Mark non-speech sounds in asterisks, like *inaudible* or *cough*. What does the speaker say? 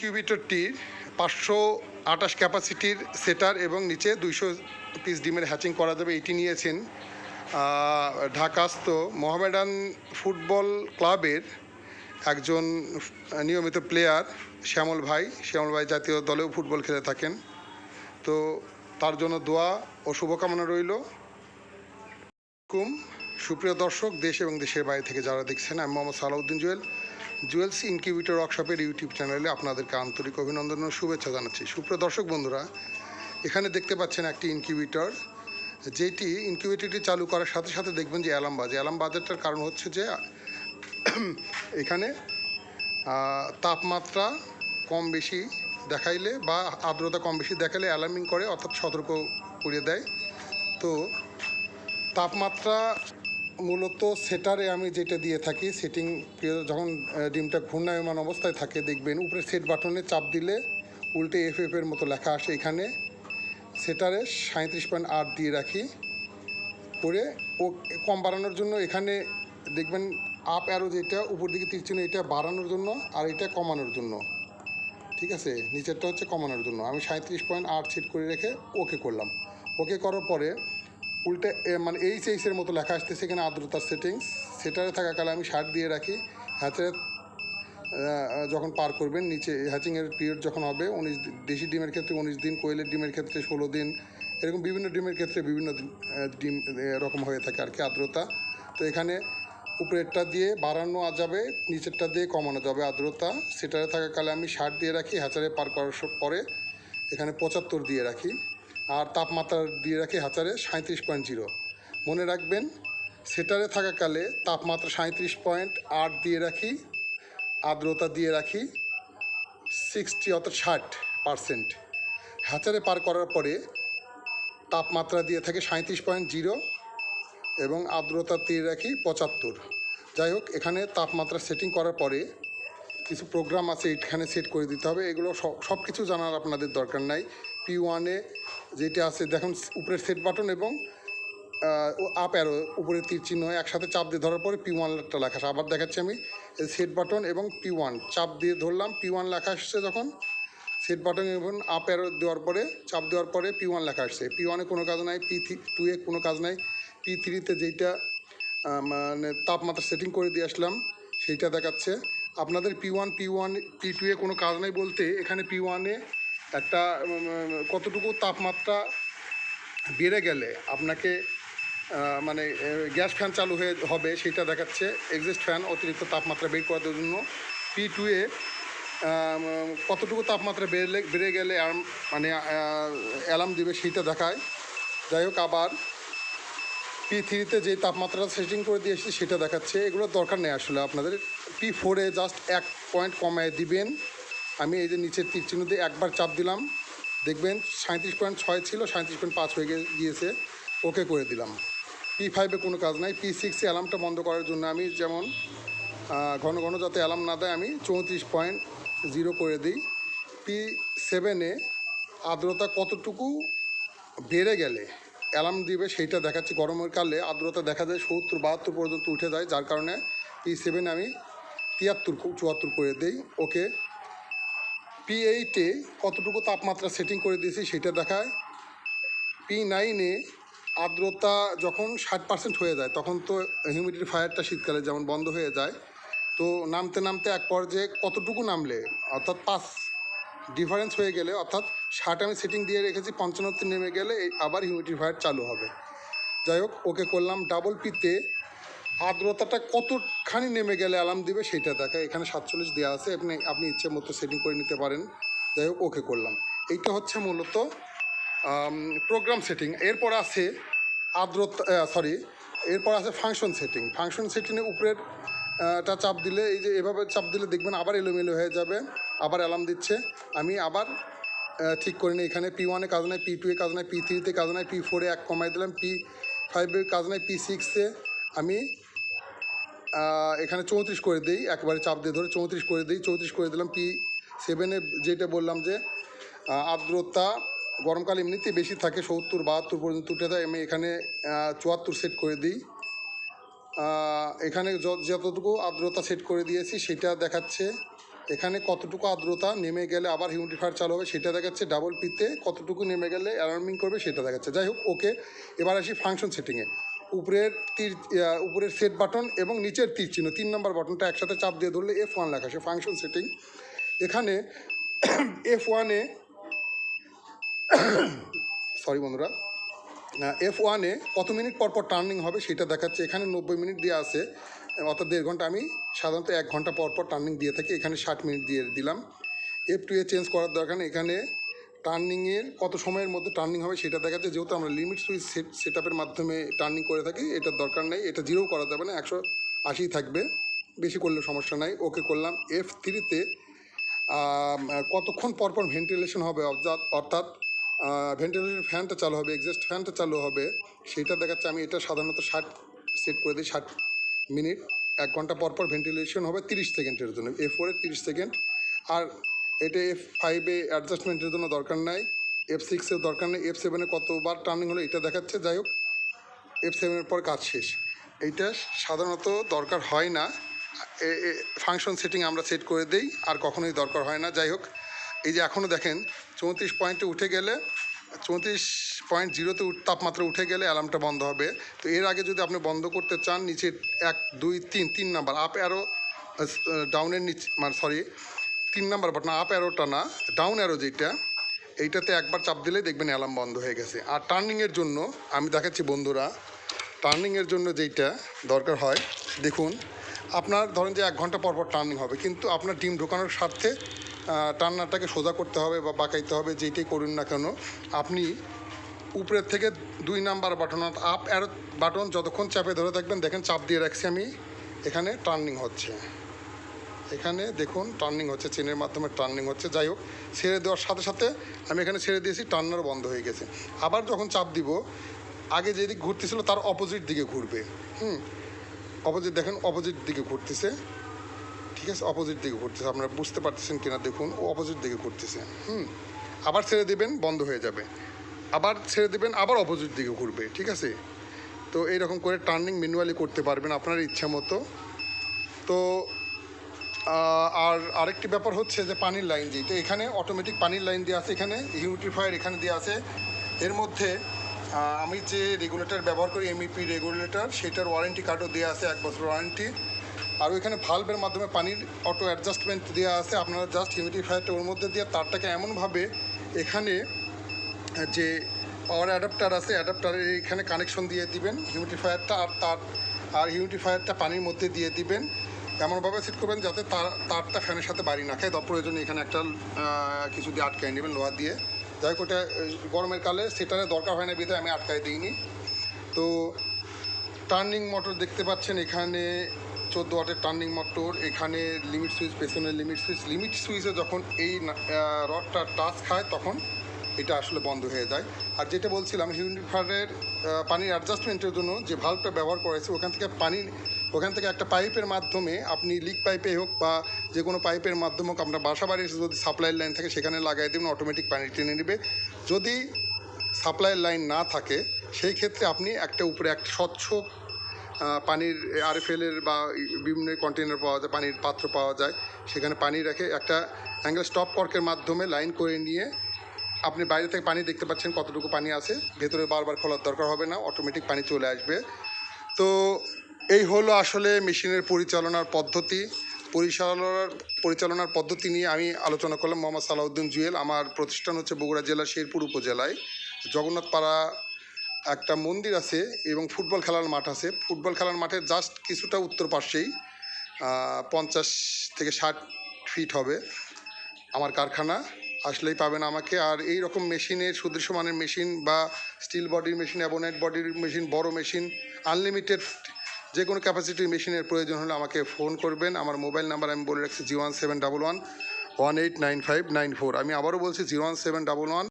কিউবিটরটির পাঁচশো আটাশ ক্যাপাসিটির সেটার এবং নিচে দুইশো পিস ডিমের হ্যাচিং করা যাবে। এটি নিয়েছেন ঢাকাস্থ মোহামেডান ফুটবল ক্লাবের একজন নিয়মিত প্লেয়ার শ্যামল ভাই। শ্যামল ভাই জাতীয় দলেও ফুটবল খেলে থাকেন। তো তার জন্য দোয়া ও শুভকামনা রইল। কুম সুপ্রিয় দর্শক, দেশ এবং দেশের বাইরে থেকে যারা দেখছেন, আমি মোহাম্মদ সালাউদ্দিন জুয়েল। জুয়েলস ইনকিউবিটর ওয়ার্কশপের ইউটিউব চ্যানেলে আপনাদেরকে আন্তরিক অভিনন্দন ও শুভেচ্ছা জানাচ্ছি। সুপ্রিয় দর্শক বন্ধুরা, এখানে দেখতে পাচ্ছেন একটি ইনকিউবিটর, যেটি ইনকিউবেটরটি চালু করার সাথে সাথে দেখবেন যে অ্যালার্ম বাজে। অ্যালার্ম বাজারটার কারণ হচ্ছে যে, *clears throat* এখানে তাপমাত্রা কম বেশি দেখাইলে বা আর্দ্রতা কম বেশি দেখালে অ্যালার্মিং করে, অর্থাৎ সতর্ক করে দেয়। তো, তাপমাত্রা মূলত সেটারে আমি যেটা দিয়ে থাকি সেটিং যখন ডিমটা ঘূর্ণায়মান অবস্থায় থাকে, দেখবেন উপরে সেট বাটনে চাপ দিলে উল্টে এফ এর মতো লেখা আসে এখানে। সেটারে সাঁত্রিশ পয়েন্ট আট দিয়ে রাখি। করে ও কম বাড়ানোর জন্য এখানে দেখবেন আপ অ্যারো যেটা, উপর দিকে তীর চিহ্ন এটা বাড়ানোর জন্য আর এটা কমানোর জন্য। ঠিক আছে? নিচেরটা হচ্ছে কমানোর জন্য। আমি সাঁত্রিশ পয়েন্ট আট সেট করে রেখে ওকে করলাম। ওকে করার পরে উল্টে মানে এইচ এইচের মতো লেখা আসতেছে এখানে আর্দ্রতার সেটিংস সেটারে থাকাকালে আমি ষাট দিয়ে রাখি। হ্যাচারে যখন পার করবেন, নিচে হ্যাচিংয়ের পিরিয়ড যখন হবে, উনিশ দেশি ডিমের ক্ষেত্রে উনিশ দিন, কোয়েলের ডিমের ক্ষেত্রে ষোলো দিন, এরকম বিভিন্ন ডিমের ক্ষেত্রে বিভিন্ন ডিম এরকম হয়ে থাকে আর কি আর্দ্রতা। তো এখানে উপরেরটা দিয়ে বাড়ানো যাবে, নিচেরটা দিয়ে কমানো যাবে আর্দ্রতা। সেটারে থাকাকালে আমি ষাট দিয়ে রাখি হ্যাচারে পার করার পরে এখানে পঁচাত্তর দিয়ে রাখি। আর তাপমাত্রা দিয়ে রাখি হ্যাচারে সাঁত্রিশ পয়েন্ট জিরো। মনে রাখবেন, সেটারে থাকাকালে তাপমাত্রা সাঁত্রিশ পয়েন্ট আট দিয়ে রাখি, আর্দ্রতা দিয়ে রাখি সিক্সটি অর্থাৎ ষাট পারসেন্ট। হ্যাচারে পার করার পরে তাপমাত্রা দিয়ে থাকে সাঁত্রিশ পয়েন্ট জিরো এবং আর্দ্রতা দিয়ে রাখি পঁচাত্তর। যাই হোক, এখানে তাপমাত্রা সেটিং করার পরে কিছু প্রোগ্রাম আছে, এখানে সেট করে দিতে হবে। এগুলো সব কিছু জানার আপনাদের দরকার নাই। পি ওয়ানে যেটা আছে, দেখুন উপরের সেট বাটন এবং আপ অ্যারো উপরে তীর চিহ্ন, একসাথে চাপ দিয়ে ধরার পরে পি ওয়ানটা লেখা আসে আবার দেখাচ্ছি আমি সেট বাটন এবং পি ওয়ান চাপ দিয়ে ধরলাম পি ওয়ান লেখা আসছে যখন সেট বাটন এবং আপ অ্যারো দেওয়ার পরে, চাপ দেওয়ার পরে পি ওয়ান লেখা আসছে। পি ওয়ানে কোনো কাজ নাই পি থ্রি টু এ কোনো কাজ নাই। পি থ্রিতে যেইটা মানে তাপমাত্রা সেটিং করে দিয়ে আসলাম, সেইটা দেখাচ্ছে। আপনাদের P one P one P two এ কোনো কাজ নাই বলতে, এখানে পি ওয়ানে একটা কতটুকু তাপমাত্রা বেড়ে গেলে আপনাকে মানে গ্যাস ফ্যান চালু হয়ে হবে সেটা দেখাচ্ছে এক্সিস্ট ফ্যান অতিরিক্ত তাপমাত্রা বের করার জন্য পি টু এ কতটুকু তাপমাত্রা বেড়ে বেড়ে গেলে মানে অ্যালার্ম দিবে সেইটা দেখায়। যাই হোক, আবার পি থ্রিতে যে তাপমাত্রা সেটিং করে দিয়ে দিয়েছি সেটা দেখাচ্ছে এগুলোর দরকার নেই আসলে আপনাদের। পি ফোরে জাস্ট এক পয়েন্ট কমায় দিবেন। আমি এই যে নিচের তীর চিহ্ন দিয়ে একবার চাপ দিলাম। দেখবেন সাঁত্রিশ পয়েন্ট ছয় ছিল সাঁত্রিশ পয়েন্ট পাঁচ হয়ে গিয়েছে। ওকে করে দিলাম। পি ফাইভে কোনো কাজ নাই। পি সিক্সে অ্যালার্মটা বন্ধ করার জন্য আমি যেমন ঘন ঘন যাতে অ্যালার্ম না দেয়, আমি চৌত্রিশ পয়েন্ট জিরো করে দিই। পি সেভেনে আর্দ্রতা কতটুকু বেড়ে গেলে অ্যালার্ম দিবে সেইটা দেখাচ্ছি। গরমের কালে আর্দ্রতা দেখা যায় সত্তর বাহাত্তর পর্যন্ত উঠে যায়, যার কারণে পি সেভেন আমি তিয়াত্তর, চুয়াত্তর করে দিই। ওকে পি এইটে কতটুকু তাপমাত্রা সেটিং করে দিয়েছি সেটা দেখায়। পি নাইনে আর্দ্রতা যখন ষাট পার্সেন্ট হয়ে যায়, তখন তো হিউমিডিটি ফায়ারটা শীতকালে যেমন বন্ধ হয়ে যায়, তো নামতে নামতে এক পর্যায়ে কতটুকু নামলে? অর্থাৎ পাঁচ ডিফারেন্স হয়ে গেলে, অর্থাৎ ষাট আমি সেটিং দিয়ে রেখেছি পঞ্চান্নতে নেমে গেলে আবার হিউমিডিটি ফায়ার চালু হবে। যাই হোক, ওকে করলাম ডাবল পিতে আর্দ্রতাটা কতখানি নেমে গেলে অ্যালার্ম দিবে সেটা দেখায় এখানে সাতচল্লিশ দেওয়া আছে, আপনি আপনি ইচ্ছে মতো সেটিং করে নিতে পারেন। যাই হোক ওকে করলাম। এইটা হচ্ছে মূলত প্রোগ্রাম সেটিং এরপর আছে আর্দ্রতা সরি এরপর আছে ফাংশন সেটিং ফাংশন সেটিংয়ে উপরের টা চাপ দিলে, এই যে এভাবে চাপ দিলে দেখবেন আবার এলোমেলো হয়ে যাবে, আবার অ্যালার্ম দিচ্ছে। আমি আবার ঠিক করে নিই। এখানে পি ওয়ানে কাজ নাই পি টুয়ে কাজ নাই পি থ্রিতে কাজ নাই পি ফোরে এক কমাই দিলাম পি ফাইভে কাজ নাই পি সিক্সে আমি এখানে চৌত্রিশ করে দিই, একবারে চাপ দিয়ে ধরে চৌত্রিশ করে দিই। চৌত্রিশ করে দিলাম পি সেভেনে যেটা বললাম যে আর্দ্রতা গরমকাল এমনিতেই বেশি থাকে, সত্তর, বাহাত্তর পর্যন্ত উঠে যায়। আমি এখানে চুয়াত্তর সেট করে দিই। এখানে যতটুকু আর্দ্রতা সেট করে দিয়েছি, সেটা দেখাচ্ছে এখানে কতটুকু আর্দ্রতা নেমে গেলে আবার হিউমিডিফায়ার চালু হবে, সেটা দেখাচ্ছে ডাবল পিতে কতটুকু নেমে গেলে অ্যালার্মিং করবে, সেটা দেখাচ্ছে। যাই হোক ওকে এবার আসি ফাংশন সেটিংয়ে উপরের তীর উপরের সেট বাটন এবং নিচের তীর চিহ্ন। তিন নম্বর বাটনটা একসাথে চাপ দিয়ে ধরলে এফ ওয়ান লেখা সে ফাংশন সেটিং এখানে এফ ওয়ানে সরি বন্ধুরা এফ ওয়ানে কত মিনিট পর পর টার্নিং হবে সেটা দেখাচ্ছে। এখানে নব্বই মিনিট দিয়ে আছে, অর্থাৎ দেড় ঘণ্টা। আমি সাধারণত এক ঘণ্টা পর পর টার্নিং দিয়ে থাকি, এখানে ষাট মিনিট দিয়ে দিলাম। এফ টু এ চেঞ্জ করার দরকার এখানে টার্নিংয়ের কত সময়ের মধ্যে টার্নিং হবে সেটা দেখাচ্ছে যেহেতু আমরা লিমিট সুইচ সেট সেট আপের মাধ্যমে টার্নিং করে থাকি, এটার দরকার নেই, এটা জিরো করা যাবে না, একশো আশি থাকবে, বেশি করলে সমস্যা নাই ওকে করলাম এফ থ্রিতে কতক্ষণ পর পর ভেন্টিলেশন হবে অর্থাৎ অর্থাৎ ভেন্টিলেশন ফ্যানটা চালু হবে এক্সস্ট ফ্যানটা চালু হবে, সেটা দেখাচ্ছে আমি এটা সাধারণত ষাট সেট করে দিই, ষাট মিনিট এক ঘণ্টা পর পর ভেন্টিলেশন হবে তিরিশ সেকেন্ডের জন্য এফ ফোরে তিরিশ সেকেন্ড আর এটা এফ ফাইভে অ্যাডজাস্টমেন্টের জন্য দরকার নাই এফ সিক্সের দরকার নেই এফ সেভেনে কতবার টার্নিং হলো এটা দেখাচ্ছে, যাই হোক এফ সেভেনের পর কাজ শেষ। এইটা সাধারণত দরকার হয় না ফাংশন সেটিং আমরা সেট করে দেই, আর কখনোই দরকার হয় না, যাই হোক। এই যে এখনও দেখেন, চৌত্রিশ পয়েন্টে উঠে গেলে, চৌত্রিশ পয়েন্ট জিরোতে তাপমাত্রা উঠে গেলে অ্যালার্মটা বন্ধ হবে। তো এর আগে যদি আপনি বন্ধ করতে চান, নিচে এক, দুই, তিন তিন নাম্বার আপ অ্যারো ডাউনের নিচে মানে সরি তিন নাম্বার বাটন আপ অ্যারোটা না ডাউন অ্যারো যেটা এইটাতে একবার চাপ দিলে দেখবেন অ্যালার্ম বন্ধ হয়ে গেছে। আর টার্নিংয়ের জন্য, আমি দেখাচ্ছি বন্ধুরা টার্নিংয়ের জন্য যেইটা দরকার হয়, দেখুন, আপনার ধরেন যে এক ঘণ্টা পর পর টার্নিং হবে, কিন্তু আপনার ডিম ঢোকানোর স্বার্থে টার্নারটাকে সোজা করতে হবে বা বাঁকাইতে হবে, যেইটাই করুন না কেন, আপনি উপরের থেকে দুই number button up arrow button যতক্ষণ চাপে ধরে থাকবেন, দেখেন চাপ দিয়ে রাখছি আমি, এখানে টার্নিং হচ্ছে। এখানে দেখুন টার্নিং হচ্ছে চেনের মাধ্যমে টার্নিং হচ্ছে। যাই হোক, ছেড়ে দেওয়ার সাথে সাথে আমি এখানে ছেড়ে দিয়েছি টার্নার বন্ধ হয়ে গেছে। আবার যখন চাপ দিব, আগে যেদিক ঘুরতেছিল তার অপোজিট দিকে ঘুরবে। হুম অপোজিট দেখেন অপোজিট দিকে ঘুরতেছে। ঠিক আছে অপোজিট দিকে ঘুরতেছে। আপনারা বুঝতে পারতেছেন কিনা, দেখুন, ও অপোজিট দিকে ঘুরতেছে। হুম, আবার ছেড়ে দেবেন, বন্ধ হয়ে যাবে। আবার ছেড়ে দেবেন, আবার অপোজিট দিকে ঘুরবে। ঠিক আছে? তো এইরকম করে টার্নিং ম্যানুয়ালি করতে পারবেন আপনার ইচ্ছা মতো। তো আর আরেকটি ব্যাপার হচ্ছে যে পানির লাইন যেটা এখানে অটোমেটিক পানির লাইন দেওয়া আছে, এখানে হিউমিডিফায়ার এখানে দেওয়া আছে। এর মধ্যে আমি যে রেগুলেটর ব্যবহার করি এমইপি রেগুলেটর সেটার ওয়ারেন্টি কার্ডও দেওয়া আছে, এক বছর ওয়ারেন্টি আর ওইখানে ভালভের মাধ্যমে পানির অটো অ্যাডজাস্টমেন্ট দেওয়া আছে, আপনারা জাস্ট হিউমিডিফায়ারটা ওর মধ্যে দিয়ে, তারটাকে এমনভাবে এখানে যে পাওয়ার অ্যাডাপ্টার আছে অ্যাডাপ্টারের এখানে কানেকশন দিয়ে দিবেন হিউমিডিফায়ারটা আর তার, আর হিউমিডিফায়ারটা পানির মধ্যে দিয়ে দিবেন। এমনভাবে সেট করবেন যাতে তার, তারটা ফ্যানের সাথে বাড়ি না খায়? প্রয়োজনে এখানে একটা কিছু দিয়ে আটকায় নেবেন, লোহা দিয়ে। যাই হোক, ওটা গরমের কালে সেটারে দরকার হয় না বিধায় আমি আটকায় দিইনি। তো টার্নিং মোটর দেখতে পাচ্ছেন এখানে চোদ্দ ওয়াটের টার্নিং মোটর এখানে লিমিট সুইচ পেছনের লিমিট সুইচ লিমিট সুইচে যখন এই রডটা টাচ খায়, তখন এটা আসলে বন্ধ হয়ে যায়। আর যেটা বলছিলাম হিউমিডিফায়ারের পানির অ্যাডজাস্টমেন্টের জন্য যে ভাল্বটা ব্যবহার করেছে ওখান থেকে পানি ওখান থেকে একটা পাইপের মাধ্যমে আপনি লিক পাইপে হোক বা যে কোনো পাইপের মাধ্যমে হোক আপনার বাসা বাড়ির যদি সাপ্লাই লাইন থাকে, সেখানে লাগাই দেবেন অটোমেটিক পানি টেনে নেবে। যদি সাপ্লাই লাইন না থাকে, সেই ক্ষেত্রে আপনি একটা উপরে একটা স্বচ্ছ পানির আরএফএলের বা বিভিন্ন কন্টেনার পাওয়া যায়, পানির পাত্র পাওয়া যায়, সেখানে পানি রেখে একটা অ্যাঙ্গেল স্টপ কর্কের মাধ্যমে লাইন করে নিয়ে আপনি বাইরে থেকে পানি দেখতে পাচ্ছেন কতটুকু পানি আছে। ভেতরে বারবার খোলার দরকার হবে না অটোমেটিক পানি চলে আসবে। তো এই হলো আসলে মেশিনের পরিচালনার পদ্ধতি। পরিচালনার পরিচালনার পদ্ধতি নিয়ে আমি আলোচনা করলাম মোহাম্মদ সালাউদ্দিন জুয়েল। আমার প্রতিষ্ঠান হচ্ছে বগুড়া জেলার শেরপুর উপজেলায়। জগন্নাথপাড়া একটা মন্দির আছে এবং ফুটবল খেলার মাঠ আছে। ফুটবল খেলার মাঠের জাস্ট কিছুটা উত্তর পাশেই পঞ্চাশ থেকে ষাট ফিট হবে আমার কারখানা। আসলেই পাবেন আমাকে। আর এই রকম মেশিনের সুদৃশ্য মানের মেশিন বা স্টিল বডির মেশিন অ্যাবোনেট বডির মেশিন, বড় মেশিন, আনলিমিটেড যে কোনো ক্যাপাসিটি মেশিনের প্রয়োজন হলে আমাকে ফোন করবেন। আমার মোবাইল নাম্বার আমি বলে রাখছি zero one seven double one one eight nine five nine four. আমি আবারও বলছি zero one seven double one